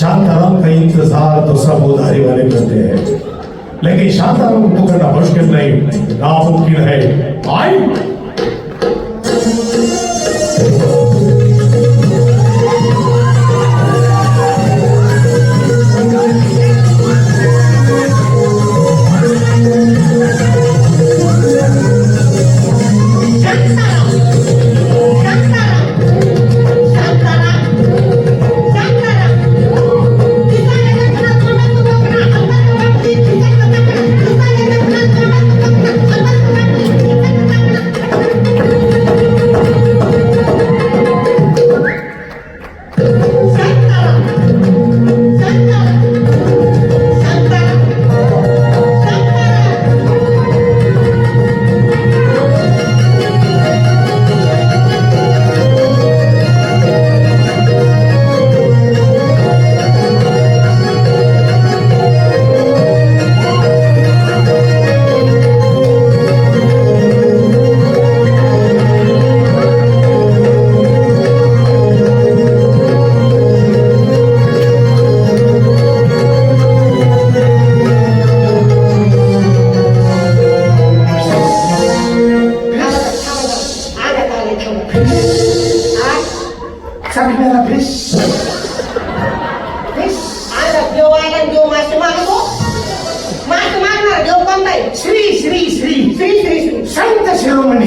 शांताराम का इंतजार तो सब उधारी वाले करते हैं। लेकिन शांताराम को करना मुश्किल नहीं। नामुमकिन है आई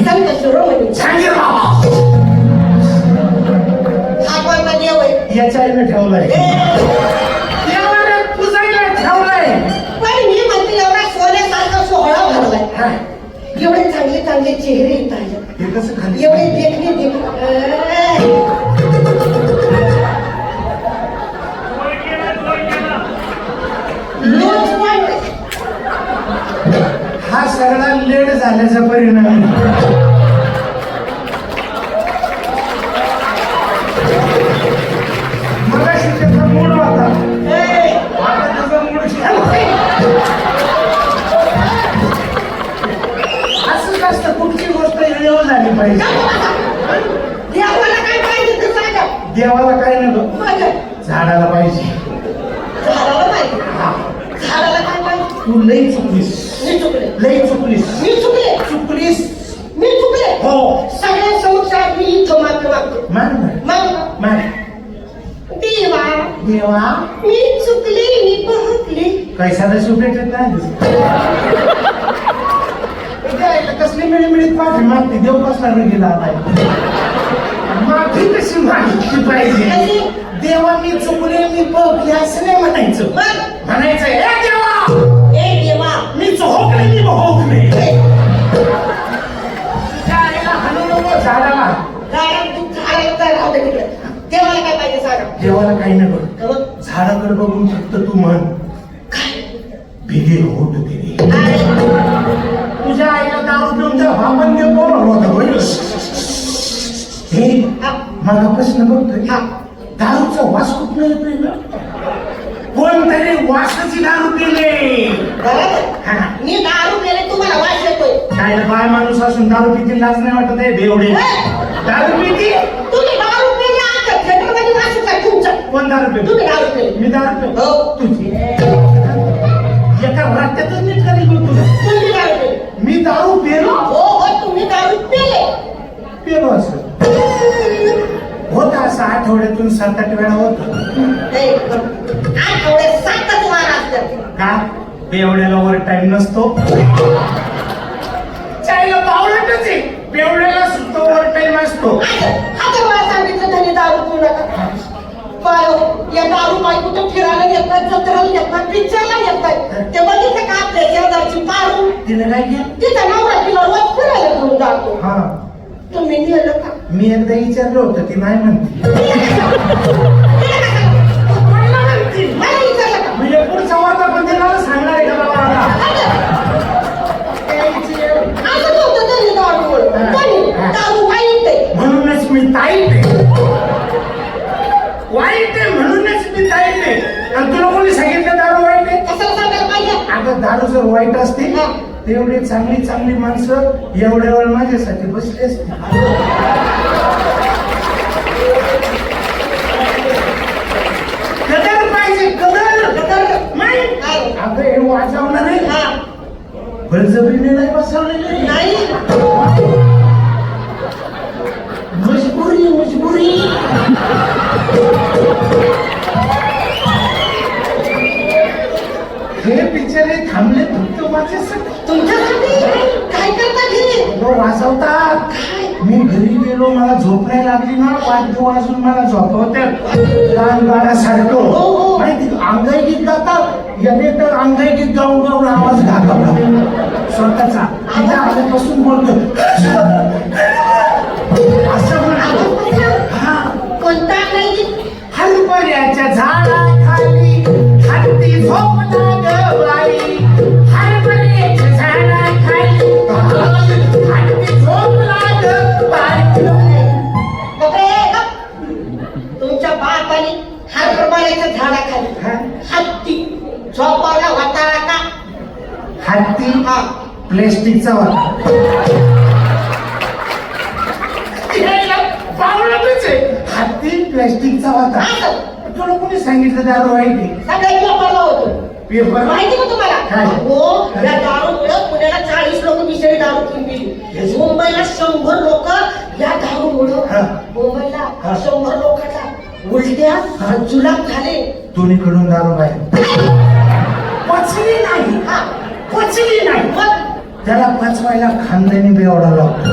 शिरोमणी संत शिरोमणी चांगला हा कोणता देव आहे याच्या आईने ठेवलाय ए, देवाने पुजायला ठेवलाय पण मी म्हणते एवढा सोन्यासारखा सोहळा भरलाय हा, एवढे चांगले चांगले चेहरे येत आहेत हे कसं खाली एवढे देखणे देख हा सगळा लेट झाल्याचा परिणाम. आहे. मगाशी त्याचा मूड होता. ए, आता त्याचा मूड गेला. असंच असतं कुठची गोष्ट वेळ झाली पाहिजे? देवाला काय पाहिजे ते सांगा. देवाला काय नको? झाडाला पाहिजे. झाडाला पाहिजे. झाडाला काय पाहिजे? तू लई चुकलीस. मी चुकले. लई चुकलीस. मी चुकले. चुकलीस? मी चुकले. हो. सगळ्या संसार मी इथं माफी मागते. मान मान. मान देवा. देवा. मी चुकले मी बहकले काय साधा भेटत नाही कसली मिळी मिळीत माफी मागते? देव कसला गेला आलाय? माफी कशी मागितली पाहिजे? देवा मी चुकले मी बघले असं नाही म्हणायचं. म्हणायचं ए देवा! ए देवा मी तिकडे. देवाला काय पाहिजे सांगा. देवाला काही मग? झाडाकडे बघून फक्त तू म्हण. भिगे होत तुझ्या आईला दारू पिऊन त्या बाबांनी देव बोलावलं होतं होय. हे मला प्रश्न बघतोय. हा. दारूचा वास कुठं येतोय ना? कोणतरी वासाची दारू पिले. बरोबर हा. मी दारू पेले तुम्हाला वास येतोय. काय बाय माणूस असून दारू पिती लाज नाही वाटत आहे बेवडे. दारू पिती तुम्ही दारू पेले आमच्या थिएटरमध्ये येतोय तुमचा. कोण दारू पितो तुम्ही दारू पेले. मी दारू पितो हो. तुझी. एका नीट करी गो तुला तुम्ही दारू पेले. मी दारू पेलो? हो हो तुम्ही दारू पेले. पेलो असं. होत असं आठवड्यातून सात आठ वेळा होत. सातच वार असतात. का? बेवड्याला वर टाइम नसतो. चायला पावलटच आहे. बेवड्याला सुद्धा वर टाइम असतो. आता मला सांगितलं त्यांनी दारू पिऊ नका. काय या दारू बाई कुठं फिरायला येत नाही जत्रेला येत नाही पिक्चरला येत नाही ते बघितलं का आपल्या शेजारची पारू? तिने काय केलं? तिचा नवरा तिला रोज फिरायला घेऊन जातो. हा. का? मी एकदा विचारलं होतं ती नाही म्हणते. सांगणार म्हणूनच मी वाईट आहे म्हणूनच दारू वाईट आता दारू जर वाईट असते तेवढे चांगली चांगली माणसं एवढ्या वेळ माझ्यासाठी बसली असतील कदर पाहिजे कदर कदर. नाही? अगं हे वाजवणार आहे हा. बळजबरीने नाही बसवलेले नाही मजबुरी मजबुरी हे बिचारे थांबले फक्त माझ्यासाठी तुमच्यासाठी काय करता घरी तो वाजवतात मी घरी गेलो मला झोप नाही लागली ना वाद्य वाजून मला झोपवत्या गाण गाण्यासारखं हो, हो. अंगाई गीत गातात. याने तर अंगाई गीत गाऊन गाऊन आवाज घातला स्वतःचा. तिथे आल्यापासून बोलतो असं म्हणतो हा. कोणता नाही हरभऱ्याच्या झाडाखाली हत्ती झोपला. प्लेस्टिकचा होता हत्ती प्लॅस्टिकचा होता. तुला कोणी सांगितलं दारू होतो. पेपर? माहिती का तुम्हाला? काय? हो या दारूमुळे पुण्याला चाळीस लोक विषयी दारू पिली. मुंबईला शंभर लोक या दारूमुळं. हा. मुंबईला. शंभर लोकांना उलट्या हा. जुलाब झाले. दोन्हीकडून दारू बाहेर. पचली नाही. हा. पचली नाही. मग त्याला पचवायला खानदानी बेवडा लागतो.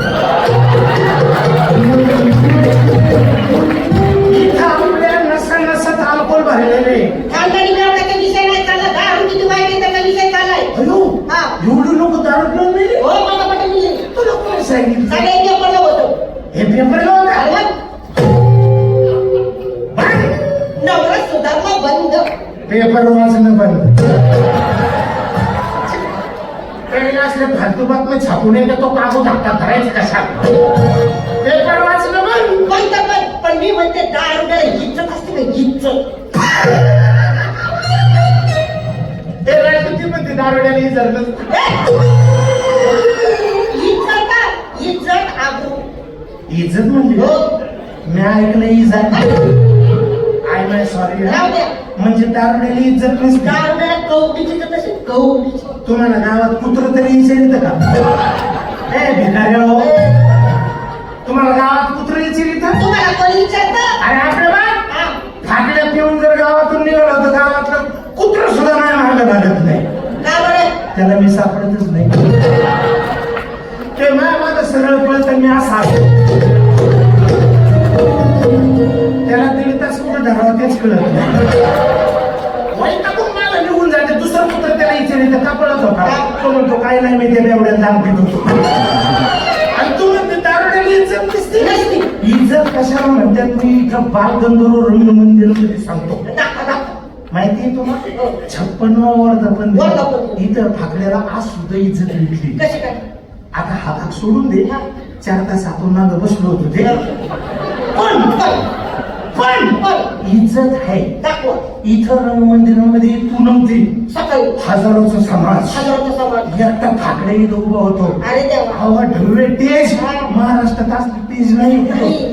इथं आपल्या नसा नसात अल्कोहोल भरलेले. खानदानी मिळवण्याचा विषय नाही चालला दारू किती वाईट आहे त्याचा विषय चाललाय? अयो हा. एवढी लोक दारू पिऊन मेले हो तुला कोणी सांगितलं? सगळ्या पेपरला होतो. हे पेपरला होता? अरे मग नवरा सुधारला बंद. पेपर वाचणं बंद. काही असले फालतू बातमी छापून येते तो कागद हातात धरायचं कशा पेपर वाचणं बंद पण तर पण पण मी म्हणते दारुड्याला इज्जत असते का? इज्जत हे राजनीती म्हणते दारोड्याला इज्जत नसते. इज्जत का? इज्जत आबरू इज्जत म्हणजे? हो. मी ऐकलं इज्जत आय माय सॉरी राहू द्या. म्हणजे दारोड्याला इज्जत नसते. दारुड्याला तर तशी कवडीची तुम्हाला गावात कुत्र तरी विचारित का? ए भिकाऱ्या हो. तुम्हाला गावात कुत्र विचारित तुम्हाला कोणी विचारतं? अरे आपल्या बा हा. फाकड्या पिऊन जर गावातून निघालं तर गावातलं कुत्र सुद्धा नाही मागं लागत नाही. का बरं? त्याला मी सापडतच नाही. ते माझं सरळ पळत मी असा. त्याला दीड तास कुठं धरावं तेच कळत नाही वैतागून मला निघून जाते दुसरं कुत्र त्याला विचारित का पळत होता. तो म्हणतो काय नाही मी त्याला एवढ्या दाम होतो आणि तू म्हणते दारुड्याला इज्जत कशाला म्हणतात मी इथं बालगंधर्व रंगमंदिरमध्ये सांगतो. दाखवा दाखवा माहितीये तुम्हाला वर्धापन दिन. वर्धापन. इथं फाकड्याला आज सुद्धा इज्जत भेटली. आता हा भाग सोडून दे. हा. चार तास आपण मागं बसलो होतो ते पण पण इज्जत आहे दाखवा. इथं रंगमंदिरामध्ये तू नव्हती. सकाळी. हजारोचा समाज. हजारोचा समाज. एकटा फाकडे इथं उभा होतो. अरे देवा. हवा ढवळे तेज. महाराष्ट्रात असलं तेज नाही.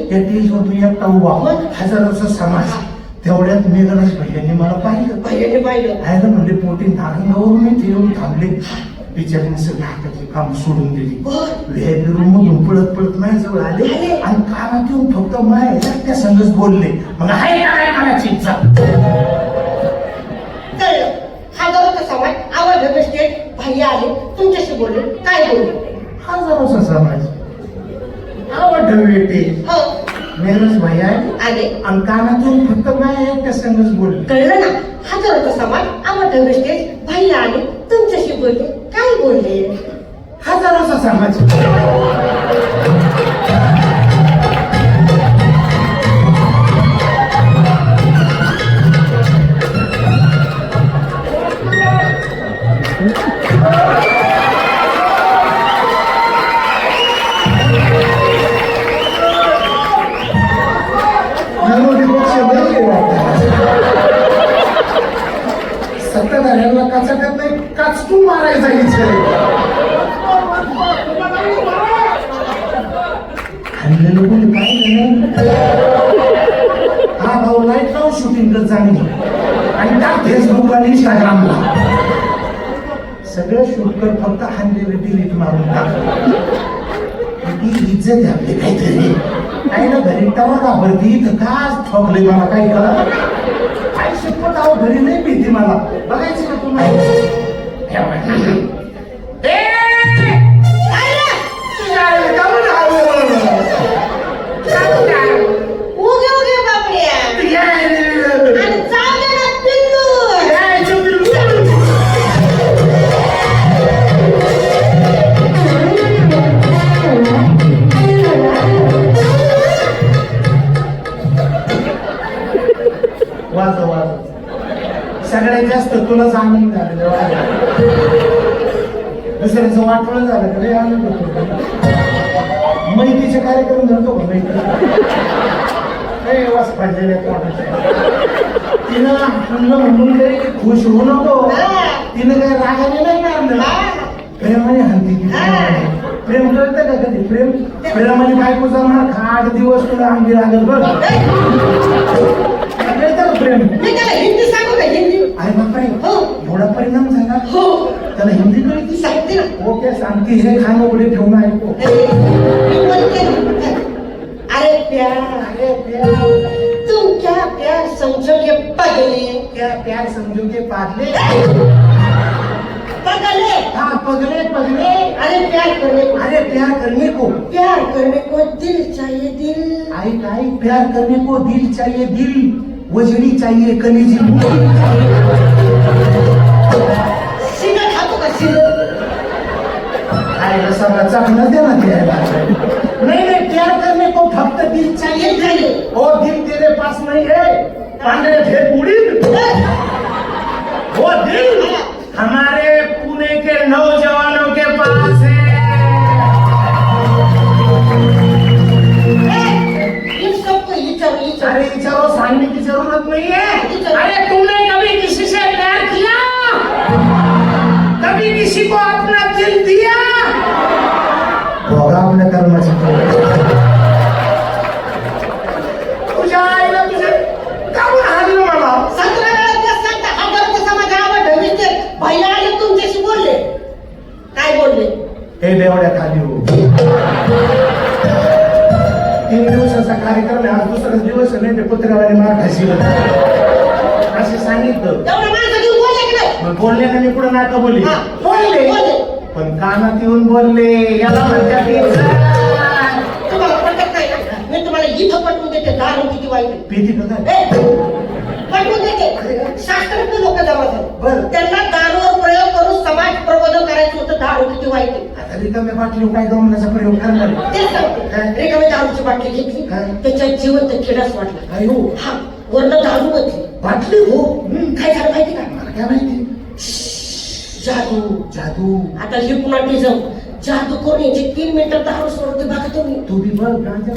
त्या तेज वर तू एकटा उभा? हजारोचा समाज. तेवढ्यात मेघराज भैयांनी मला पाहिलं. भैयाने पाहिलं. आयला म्हणले पोटी नारंगावरून येऊन थांबले. बिचारीने सगळे हातातले काम सोडून दिली. बर व्हीआयपी रूम मधून पळत पळत माझ्याजवळ आले. आले. आणि कानात येऊन फक्त माय त्या संगच बोलले. मग हाय काय मला चिंचा भैया आले. तुमच्याशी बोलले. काय बोलले? हजारोचा समाज आवड येते हो. मेघराज भाई आहे. आले. आणि कानात येऊन फक्त माय त्या संगच बोलले. कळलं ना? हजारोचा समाज आवाज स्टेट भैया आले. तुमच्याशी बोलले. काय बोलले हजारोचा समाज विरोधी पक्ष बरे आहे वाटतं. सत्ताधाऱ्यांना काचाट्यात नाही काच तू मारायचा इच्छा नाही? हा भाऊ लाइट लावून शूटिंग करत चांगली आणि टाक फेसबुक आणि इंस्टाग्रामला सगळं शूट कर फक्त हल्लेलं डिलीट मारून टाक. ती इज्जत आहे आपली काहीतरी काही ना घरी तवा घाबरती तर काच ठोकले मला? काही कळा काही शिकवत आहो घरी नाही भीती मला. बघायचं का तुम्हाला? हे बघा. ए! सगळ्यात जास्त तुलाच आनंद झालं वाजव दुसऱ्याचं वाटलं झालं का आनंद होतो. मैत्रीचे कार्यक्रम धरतो का मैत्री काही वास पाहिजे तिनं म्हणलं म्हणून तरी खुश होऊ नको. तिनं काही रागाने नाही मारलं. प्रेमाने हल्ली प्रेम करत का कधी? प्रेम? प्रेमाने बायकोचा मार खा आठ दिवस तुला आम्ही लागल बघ. प्रेम. मी त्याला हिंदी सांगू का? हिंदी. अरे बापरे हो. एवढा परिणाम झाला? हो. त्याला हिंदी कळती सांगते ना. ओके सांगते. हे खाणं उडे ठेवून ऐकू. अरे प्यार अरे प्यार. तुम क्या प्यार समझोगे पगले? क्या प्यार समझो के पागले पगले! हाँ पगले पगले। अरे प्यार करने को। अरे प्यार करने को। प्यार करने को दिल चाहिए दिल। आई आई प्यार करने को दिल चाहिए दिल। वजड़ी चाहिए कलेजी खातो का दे ना द्यायला नहीं नहीं प्यार करने को फक्त दिल चाहिए थे चाहिए वो दिल तेरे पास नहीं है पांडे ढेर बूढ़ी वो दिल हमारे को अपना दिल दिया. बघा आपल्या कर्माची तुझ्या आईला तुझे काहून हाणलं मला. सतरा वेळा त्या सांगता हजार कसा माझ्या आवड ढवीचे भैया आले तुमच्याशी बोलले. काय बोलले? हे देवड्या खाली हो तीन दिवसाचा कार्यक्रम आहे. आज दुसरा दिवस नाही ते कुत्र्यावाने मार खाशील. असे सांगितलं. बोलले की मी कुठं नाका बोलले. कानात येऊन बोलले याला म्हणतात. तुम्हाला पटत नाही ना मी तुम्हाला इथं पटवून देते दारू किती वाईट आहे. भीती बघा ए, पटवून देते शास्त्रज्ञ लोक जमा झाले बरं. त्यांना दारूवर प्रयोग करून समाज प्रबोधन करायचं होतं दारू किती वाईट आहे. आता रिकाम्या बाटली काय गमनाचा प्रयोग करणार तेच सांगते काय? रिकामी दारूची बाटली घेतली? त्याच्यात जिवंत किडाच वाटला काय हो हा वर्ण दारू होती बाटली हो हम्म, काय झालं माहिती का मला काय माहिती जादू जादू. आता हिप्नॉटिझम जादू करून याची तीन मिनिटं दारू सोडते बघा तुम्ही तू बी बघ गांजा.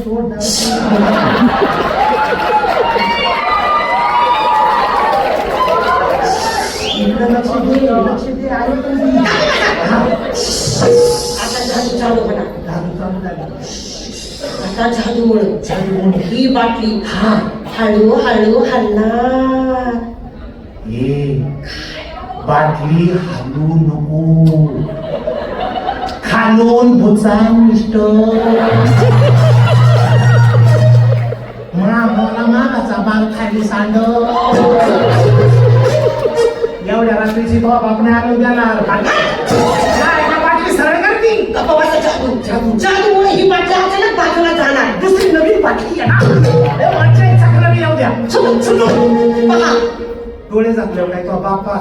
इकडे लक्ष दे लक्ष दे आई हा, आता जादू चालू म्हणा. दारू चालू झाली. आता जादूमुळे जादू कोण? ही बाटली. हा. हळू हळू हलणार ये. बाटली हलू नको खालून भुचान मिस्टर मा मला मागाचा बाल खाली सांड एवढ्या रात्रीची बाप आपण आणून देणार काय ना बाटली सरळ करती गप्पा बसा जादू जादू. जादूमुळे ही बाटली अचानक बाजूला जाणार दुसरी नवीन बाटली आहे ना ए, मज्जा आहे, चांगलं बी येऊ द्या सुटू, सुटू. पहा डोळे झाकल्यावर काय तो बाप्पा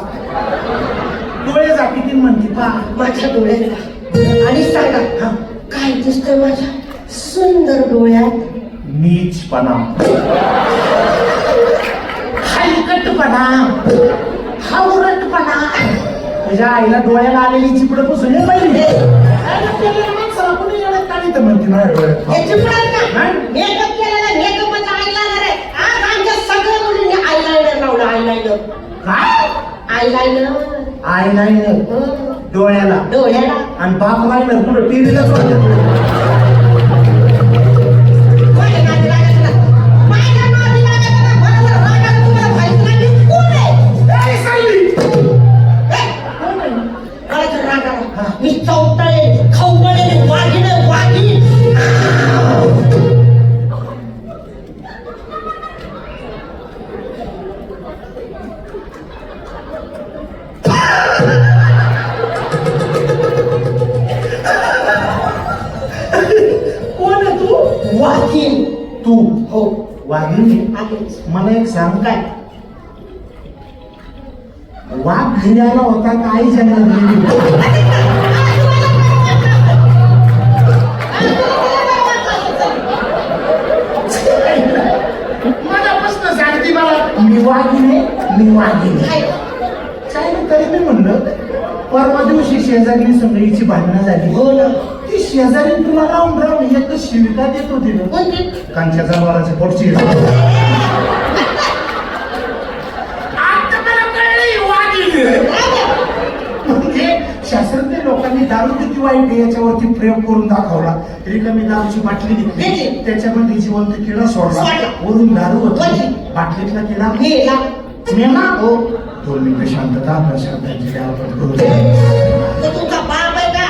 डोळे झाकी ती म्हणती पा. माझ्या डोळ्यात? आणि सांगा काय दिसतंय माझ्या सुंदर डोळ्यात? नीचपणा. हलकटपणा. हावरटपणा तुझ्या आईला डोळ्याला आलेली चिपड पुसून पाहिजे म्हणते डोळ्यात हे चिपळात का नाही. मेकअप केलेला मेकअप आयलायनर आहे आज आमच्या सगळ्या मुलींनी आयलायनर लावलं आयलायनर काय आयलायनर आय लाईनर हं. डोळ्याला डोळ्याला आणि बाप लाईनर कुठं टीव्हीलाच वाटत आहेच मला एक सांग काय वाघ घरी आला होता का आई जन्माला गेली? मनापासून सांगते मला मी वाघिणे मी वाघिणे काय? तरी मी म्हणलं परवा दिवशी शेजारी सगळीची भांडणं झाली. हो ना. ती शेजारी तुला राहून राहून एक शिविका देत होती ना. कोणती? कांच्या जनावराच्या पोटची. आता मला कळलं वाघिणी आहे. म्हणजे शास्त्रज्ञ लोकांनी दारू किती वाईट आहे याच्यावरती प्रयोग करून दाखवला. रिकामी दारूची बाटली घेतली. त्याच्यामध्ये जिवंत किडा सोडला. वरून दारू होती. बाटलीतला किडा. मेला हो. मिनिटं शांतता आपल्या तो तुमचा बाप आहे का.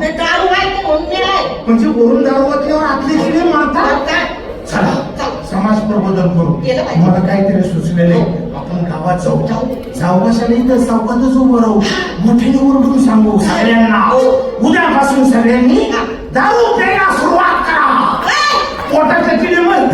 ते दारू आहे ते मेलाय म्हणजे वरून दारू होतल्यावर आतले किडे मारतात काय? चला. समाज प्रबोधन करू. मला काहीतरी सुचलेले आपण गावात जाऊ जाऊ. जाऊ कशाला इथं चौकातच उभं राहू मोठ्याने ओरडून सांगू सगळ्यांना हो. उद्यापासून सगळ्यांनी हा. दारू प्यायला सुरुवात करा! पोटाच्या किडे मग